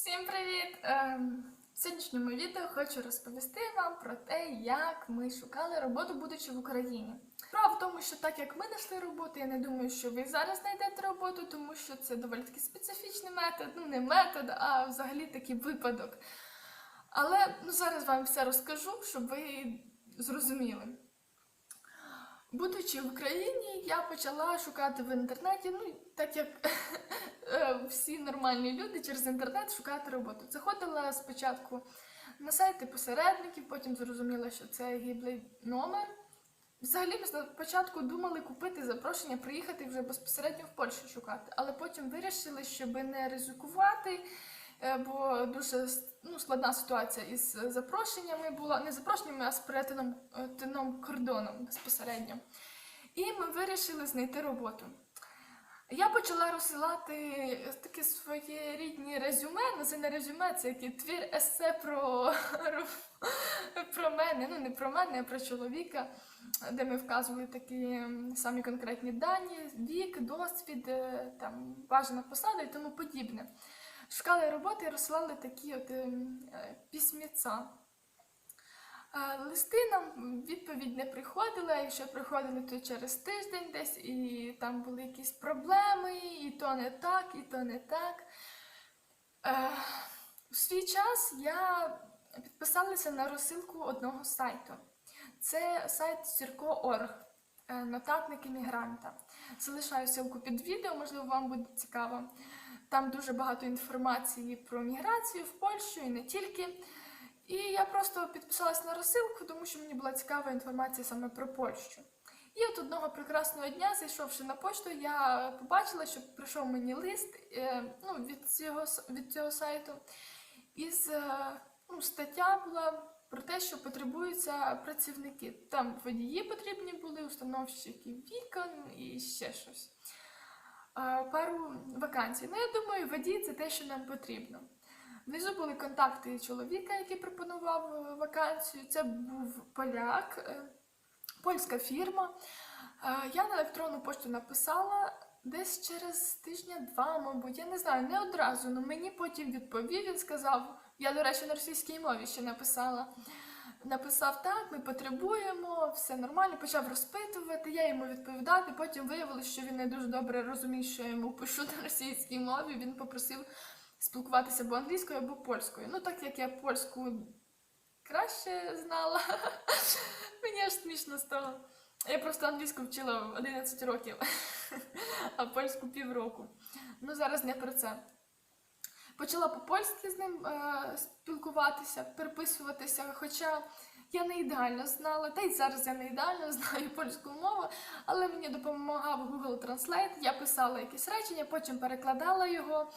Всім привіт! Ем, в сьогоднішньому відео хочу розповісти вам про те, як ми шукали роботу, будучи в Україні. Справа в тому, що так як ми знайшли роботу, я не думаю, що ви зараз знайдете роботу, тому що це доволі таки специфічний метод, ну не метод, а взагалі такий випадок. Але ну, зараз вам все розкажу, щоб ви зрозуміли. Будучи в Україні, я почала шукати в інтернеті, ну так як е, всі нормальні люди через інтернет шукати роботу. Заходила спочатку на сайти посередників, потім зрозуміла, що це гіблий номер. Взагалі, ми спочатку думали купити запрошення, приїхати вже безпосередньо в Польщу шукати, але потім вирішили, щоб не ризикувати, е, бо дуже ну, складна ситуація із запрошеннями була не запрошеннями, а з перетином е, кордоном безпосередньо. І ми вирішили знайти роботу. Я почала розсилати таке своє рідні резюме, ну це не резюме, це який твір есе про, про мене, ну не про мене, а про чоловіка, де ми вказували такі самі конкретні дані, вік, досвід, е, там бажана посада і тому подібне. Шукали роботи і розсилали такі от е, письмеця. Е, Листи нам відповідь не приходила, якщо приходили, то через тиждень десь, і там були якісь проблеми, і то не так, і то не так. Е, У свій час я підписалася на розсилку одного сайту. Це сайт Сірко.орг, е, нотатник іммігранта. Залишаю ссылку під відео, можливо, вам буде цікаво. Там дуже багато інформації про міграцію в Польщу і не тільки. І я просто підписалась на розсилку, тому що мені була цікава інформація саме про Польщу. І от одного прекрасного дня, зайшовши на пошту, я побачила, що прийшов мені лист е, ну, від, цього, від цього сайту. І ну, стаття була про те, що потребуються працівники. Там водії потрібні були, установщики вікон і ще щось. Е, Пару вакансій. Ну, я думаю, водій це те, що нам потрібно. Внизу були контакти чоловіка, який пропонував е, вакансію. Це був поляк, е, польська фірма. Е, Я на електронну пошту написала десь через тижня-два, мабуть, я не знаю, не одразу, але мені потім відповів. Він сказав, я, до речі, на російській мові ще написала. Написав так, ми потребуємо, все нормально, почав розпитувати, я йому відповідати. Потім виявилося, що він не дуже добре розуміє, що я йому пишу на російській мові. Він попросив спілкуватися або англійською, або польською. Ну, так як я польську краще знала, мені аж смішно стало. Я просто англійську вчила в 11 років, а польську півроку. Ну, зараз не про це. Почала по-польськи з ним е, спілкуватися, переписуватися, хоча я не ідеально знала, та й зараз я не ідеально знаю польську мову, але мені допомагав Google Translate. Я писала якісь речення, потім перекладала його,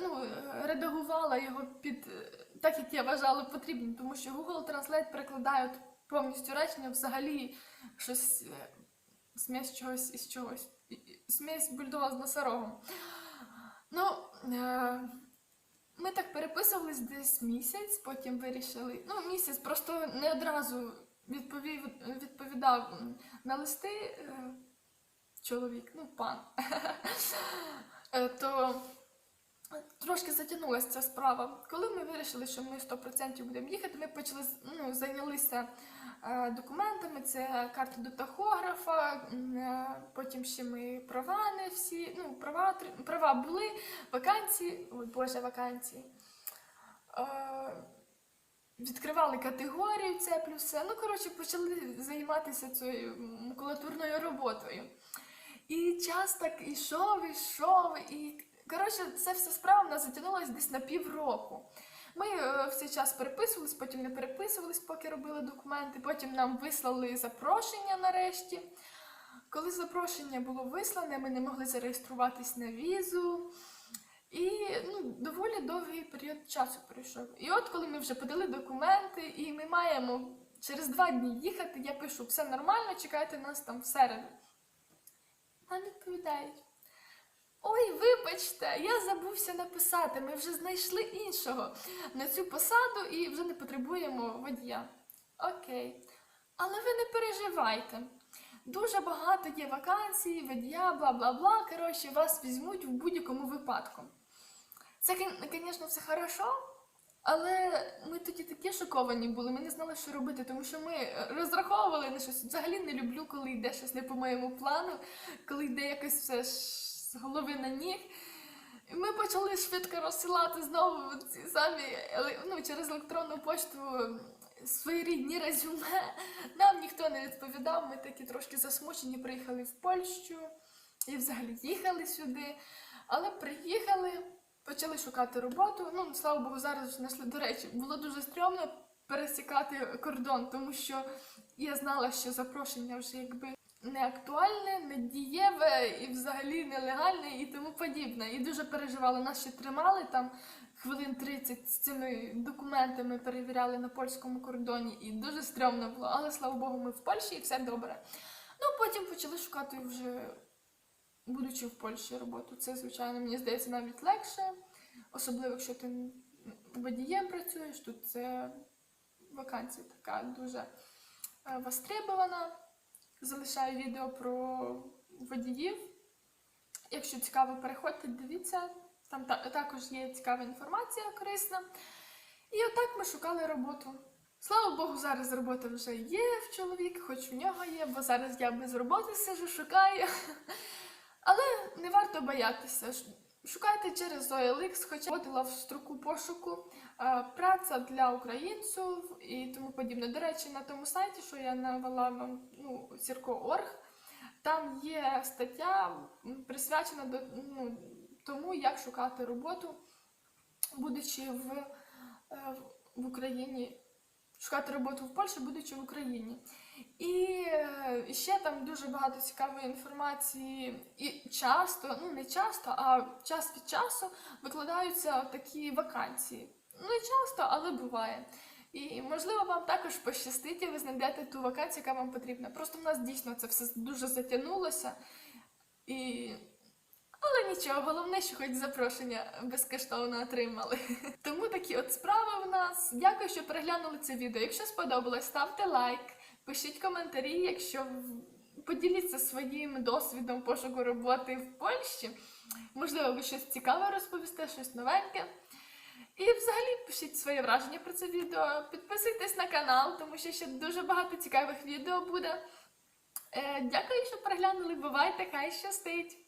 ну, редагувала його під е, так, як я вважала потрібним, тому що Google Translate перекладає повністю речення взагалі щось е, смесь чогось із чогось. Смесь бульдога з носорогом. Ну, е, ми так переписувались десь місяць, потім вирішили. Ну, місяць просто не одразу відповів, відповідав на листи чоловік, ну, пан. То трошки затягнулася ця справа. Коли ми вирішили, що ми 100% будемо їхати, ми почали ну, зайнялися е, документами, це карта до тахографа, е, потім ще ми права не всі, ну, права, права були, вакансії, ой Боже, вакансії. Е, відкривали категорію це плюс це. Ну, коротше, почали займатися цією макулатурною роботою. І час так ішов, ішов, і коротше, це все справа в нас затягнулася десь на півроку. Ми цей час переписувались, потім не переписувались, поки робили документи. Потім нам вислали запрошення нарешті. Коли запрошення було вислане, ми не могли зареєструватись на візу. І ну, доволі довгий період часу пройшов. І от коли ми вже подали документи, і ми маємо через два дні їхати, я пишу, все нормально, чекайте нас там всереду. Нам відповідають. Ой, вибачте, я забувся написати. Ми вже знайшли іншого на цю посаду і вже не потребуємо водія. Окей. Але ви не переживайте. Дуже багато є вакансій, водія, бла бла бла. Коротше, вас візьмуть в будь-якому випадку. Це, звісно, все хорошо, але ми тоді такі шоковані були, ми не знали, що робити, тому що ми розраховували на щось. Взагалі не люблю, коли йде щось не по моєму плану, коли йде якось все ж з голови на ніг. І ми почали швидко розсилати знову ці самі ну, через електронну пошту свої рідні резюме. Нам ніхто не відповідав, ми такі трошки засмучені, приїхали в Польщу і взагалі їхали сюди. Але приїхали, почали шукати роботу. Ну, слава Богу, зараз знайшли. До речі, було дуже стрьомно пересікати кордон, тому що я знала, що запрошення вже якби не актуальне, не дієве і взагалі нелегальне і тому подібне. І дуже переживала. Нас ще тримали там хвилин 30 з цими документами перевіряли на польському кордоні, і дуже стрьомно було. Але слава Богу, ми в Польщі і все добре. Ну потім почали шукати вже, будучи в Польщі роботу. Це, звичайно, мені здається, навіть легше, особливо якщо ти водієм працюєш, тут це вакансія така дуже е, востребована. Залишаю відео про водіїв. Якщо цікаво, переходьте, дивіться. Там також є цікава інформація корисна. І отак ми шукали роботу. Слава Богу, зараз робота вже є в чоловіка, хоч у нього є, бо зараз я без роботи сижу, шукаю. Але не варто боятися. Шукайте через OLX, хоча вводила в строку пошуку е, праця для українців і тому подібне. До речі, на тому сайті, що я навела вам, ну, Сірко.орг, там є стаття присвячена до, ну, тому, як шукати роботу, будучи в, е, в Україні, шукати роботу в Польщі, будучи в Україні. І е, ще там дуже багато цікавої інформації, і часто, ну не часто, а час від часу викладаються такі вакансії. Не часто, але буває. І можливо вам також пощастить, і ви знайдете ту вакансію, яка вам потрібна. Просто в нас дійсно це все дуже затягнулося. І... Але нічого, головне, що хоч запрошення безкоштовно отримали. Тому такі от справи в нас. Дякую, що переглянули це відео. Якщо сподобалось, ставте лайк, пишіть коментарі, якщо поділіться своїм досвідом пошуку роботи в Польщі. Можливо, ви щось цікаве розповісте, щось новеньке. І взагалі пишіть своє враження про це відео. Підписуйтесь на канал, тому що ще дуже багато цікавих відео буде. Е, дякую, що переглянули. Бувайте, хай щастить!